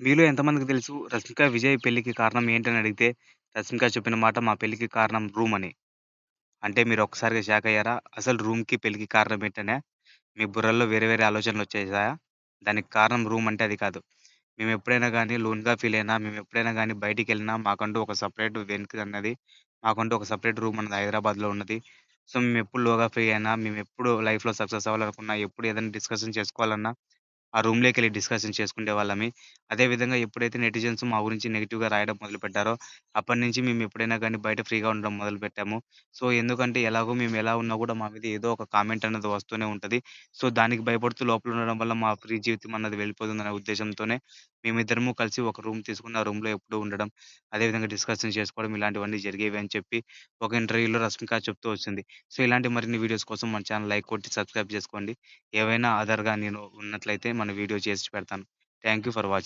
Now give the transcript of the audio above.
మీలో ఎంతమందికి తెలుసు 'రష్మిక, విజయ్' పెళ్ళికి కారణం ఏంటని అడిగితే 'రష్మిక చెప్పిన మాట మా పెళ్ళికి కారణం రూమ్' అని. అంటే మీరు ఒక్కసారిగా షాక్ అయ్యారా? అసలు రూమ్‌కి, పెళ్ళికి కారణం ఏంటనే మీ బుర్రల్లో వేరే వేరే ఆలోచనలు వచ్చేసాయా దానికి కారణం రూమ్ అంటే అది కాదు. మేము ఎప్పుడైనా కానీ లోన్‌గా ఫీల్ అయినా, మేము ఎప్పుడైనా కానీ బయటికి వెళ్ళినా మాకంటూ ఒక సపరేట్ వెనుక అన్నది, మాకంటూ ఒక సపరేట్ రూమ్ అన్నది హైదరాబాద్‌లో ఉన్నది. సో, మేము ఎప్పుడు లోగా ఫ్రీ అయినా, మేము ఎప్పుడు లైఫ్‌లో సక్సెస్ అవ్వాలనుకున్నా, ఎప్పుడు ఏదైనా డిస్కషన్ చేసుకోవాలన్నా, ఆ రూమ్‌లోకెళ్ళి డిస్కషన్ చేసుకునేవాళ్ళమి. అదే విధంగా ఎప్పుడైతే నెటిజన్స్ మా గురించి నెగెటివ్‌గా రాయడం మొదలుపెట్టారో, అప్పటినుంచి మేము ఎప్పుడైనా గానీ బయట ఫ్రీగా ఉండడం మొదలుపెట్టాము. సో, ఎందుకంటే ఎలాగో మేము ఎలా ఉన్నా గూడా మా మీద ఏదో ఒక కామెంట్ అన్నది వస్తూనే ఉంటది. సో, దానికి భయపడుతూ లోపల ఉండడం వల్ల మా ఫ్రీ జీవితం అన్నది వెళ్ళిపోతుందనే ఉద్దేశంతోనే మేమిద్దరము కలిసి ఒక రూమ్ తీసుకుని ఆ రూమ్‌లో ఎప్పుడూ ఉండడం, అదే విధంగా డిస్కషన్ చేసుకోవడం ఇలాంటివన్నీ జరిగేవి అని చెప్పి ఒక ఇంటర్వ్యూలో రష్మిక చెప్తూ వచ్చింది. సో, ఇలాంటి మరిన్ని వీడియోస్ కోసం మన ఛానల్ లైక్ కొట్టి సబ్స్క్రైబ్ చేసుకోండి. ఏవైనా అదర్‌గా నేను ఉన్నట్లయితే మన వీడియో చేసి పెడతాను. Thank you for watching.